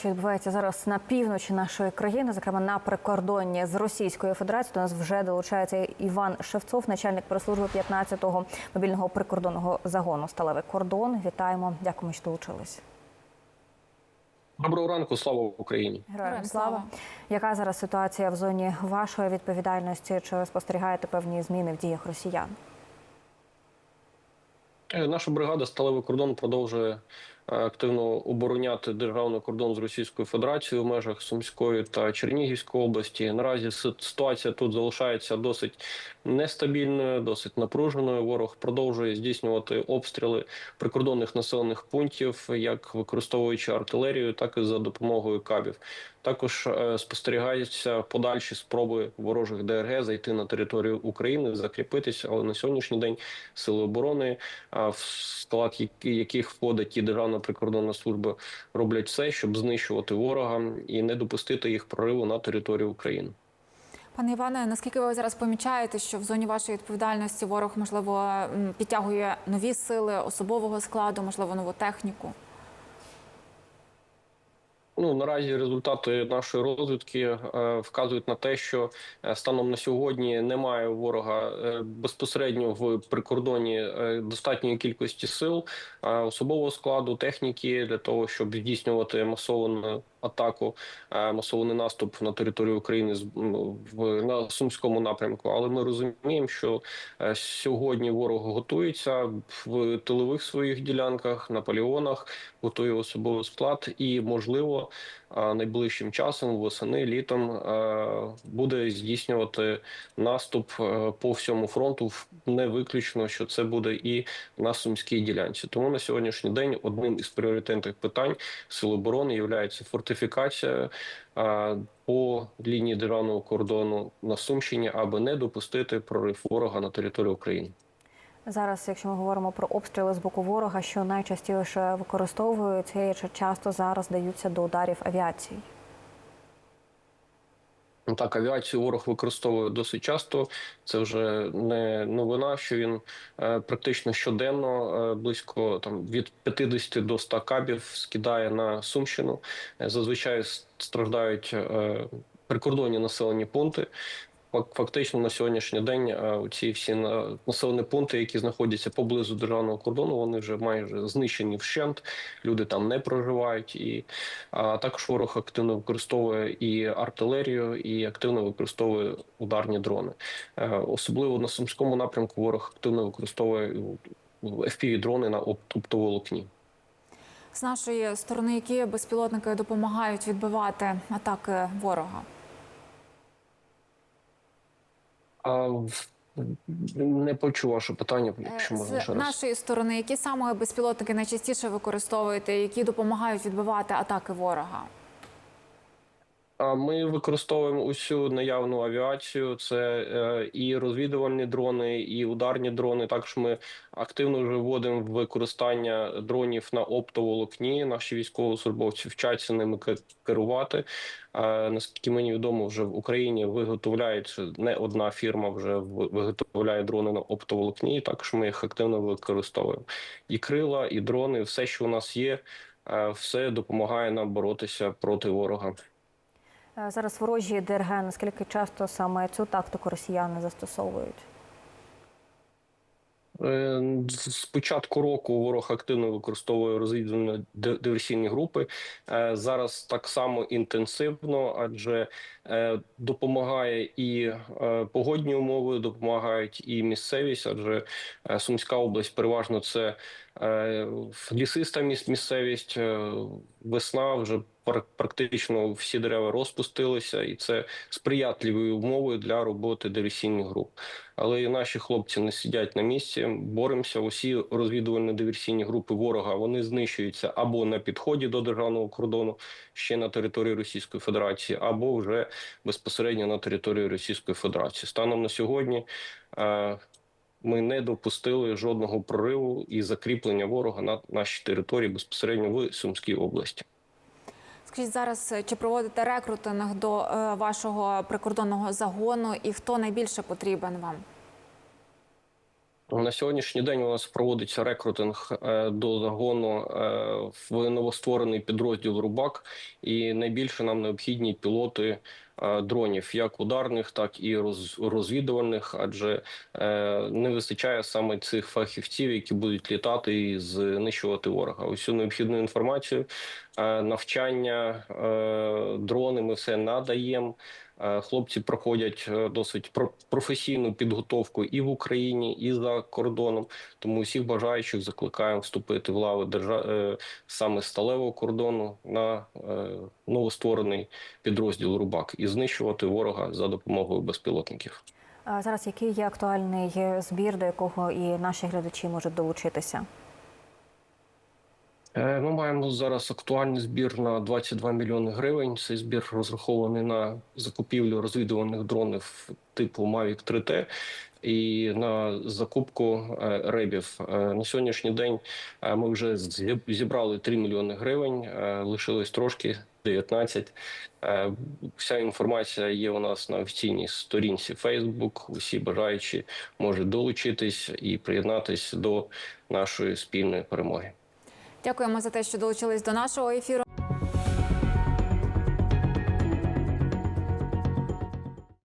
що відбувається зараз на півночі нашої країни, зокрема на прикордонні з Російською Федерацією. До нас вже долучається Іван Шевцов, начальник прес-служби 15-го мобільного прикордонного загону Сталевий кордон. Вітаємо, дякуємо, що долучились. Доброго ранку, слава Україні. Героям слава. Яка зараз ситуація в зоні вашої відповідальності? Чи спостерігаєте певні зміни в діях росіян? Е, Наша бригада Сталевий кордон продовжує активно обороняти державний кордон з Російською Федерацією в межах Сумської та Чернігівської області. Наразі ситуація тут залишається досить нестабільною, досить напруженою. Ворог продовжує здійснювати обстріли прикордонних населених пунктів, як використовуючи артилерію, так і за допомогою кабів. Також е, спостерігаються подальші спроби ворожих ДРГ зайти на територію України, закріпитися. Але на сьогоднішній день сили оборони, в склад яких входить і Державна прикордонна служба, роблять все, щоб знищувати ворога і не допустити їх прориву на територію України. Пане Іване, наскільки ви зараз помічаєте, що в зоні вашої відповідальності ворог можливо підтягує нові сили особового складу, можливо, нову техніку? Ну наразі результати нашої розвідки е, вказують на те, що е, станом на сьогодні немає ворога е, безпосередньо в прикордоні достатньої кількості сил, особового складу, техніки для того, щоб здійснювати масовану атаку, масований наступ на територію України з м, в на сумському напрямку. Але ми розуміємо, що сьогодні ворог готується в тилових своїх ділянках на полігонах, готує особовий склад і можливо найближчим часом, восени, літом буде здійснювати наступ е, по всьому фронту. Не виключно, що це буде і на сумській ділянці. Тому на сьогоднішній день одним із пріоритетних питань Сил оборони є фортифікація по лінії державного кордону на Сумщині, аби не допустити прорив ворога на територію України. Зараз, якщо ми говоримо про обстріли з боку ворога, що найчастіше використовуються і часто зараз даються до ударів авіації? Ну, Так, авіацію ворог використовує досить часто. Це вже не новина, що він е, практично щоденно е, близько там від 50 до 100 кабів скидає на Сумщину. Е, Зазвичай страждають прикордонні населені пункти. Фак- Фактично на сьогоднішній день е, ці всі населені пункти, які знаходяться поблизу державного кордону, вони вже майже знищені вщент. Люди там не проживають, і а також ворог активно використовує і артилерію, і активно використовує ударні дрони. Е, Особливо на сумському напрямку ворог активно використовує fpv дрони на оптоволокні. З нашої сторони, які безпілотники допомагають відбивати атаки ворога? А не почула, що питання, Е, якщо можна З ще раз. нашої сторони, які саме безпілотники найчастіше використовуєте, які допомагають відбивати атаки ворога? Ми використовуємо усю наявну авіацію. Це е, і розвідувальні дрони, і ударні дрони. Також ми активно вже вводимо використання дронів на оптоволокні. Наші військовослужбовці вчаться ними керувати. Наскільки мені відомо, вже в Україні виготовляють не одна фірма вже виготовляє дрони на оптоволокні. і Також ми їх активно використовуємо. І крила, і дрони, все, що у нас є, е, все допомагає нам боротися проти ворога. Е, Зараз ворожі ДРГ, наскільки часто саме цю тактику росіяни застосовують? Е, З початку року ворог активно використовує розвідувальні диверсійні групи. Е, Зараз так само інтенсивно, адже допомагає і погодні умови, допомагають і місцевість, адже Сумська область переважно це лісиста міс- місцевість, е, весна вже пр- практично всі дерева розпустилися, і це сприятливі умови для роботи диверсійних груп. Але і наші хлопці не сидять на місці, боремося. Усі розвідувальні диверсійні групи ворога вони знищуються або на підході до державного кордону, ще на території Російської Федерації, або вже безпосередньо на території Російської Федерації. Станом на сьогодні е, ми не допустили жодного прориву і закріплення ворога на нашій території безпосередньо в Сумській області. Скажіть зараз, е, чи проводите рекрутинг до е, вашого прикордонного загону, і хто найбільше потрібен вам? На сьогоднішній день у нас проводиться рекрутинг е, до загону е, в новостворений підрозділ Рубак, і найбільше нам необхідні пілоти е, дронів, як ударних, так і розвідувальних, адже не вистачає саме цих фахівців, які будуть літати і знищувати ворога. Усю необхідну інформацію, навчання, дрони ми все надаємо. Е, Хлопці проходять е, досить про- професійну підготовку і в Україні, і за кордоном. Тому всіх бажаючих закликаємо вступити в лави держа... е, саме сталевого кордону на новостворений підрозділ Рубак і знищувати ворога за допомогою безпілотників. А зараз який є актуальний збір, до якого і наші глядачі можуть долучитися? Е, Ми маємо зараз актуальний збір на 22 мільйони гривень. Цей збір розрахований на закупівлю розвідувальних дронів типу Mavic 3T і на закупку е, ребів. Е, На сьогоднішній день ми вже зібрали 3 мільйони гривень. Лишилось трошки 19. Е, Вся інформація є у нас на офіційній сторінці Facebook. Усі бажаючі можуть долучитись і приєднатись до нашої спільної перемоги. Дякуємо за те, що долучились до нашого ефіру.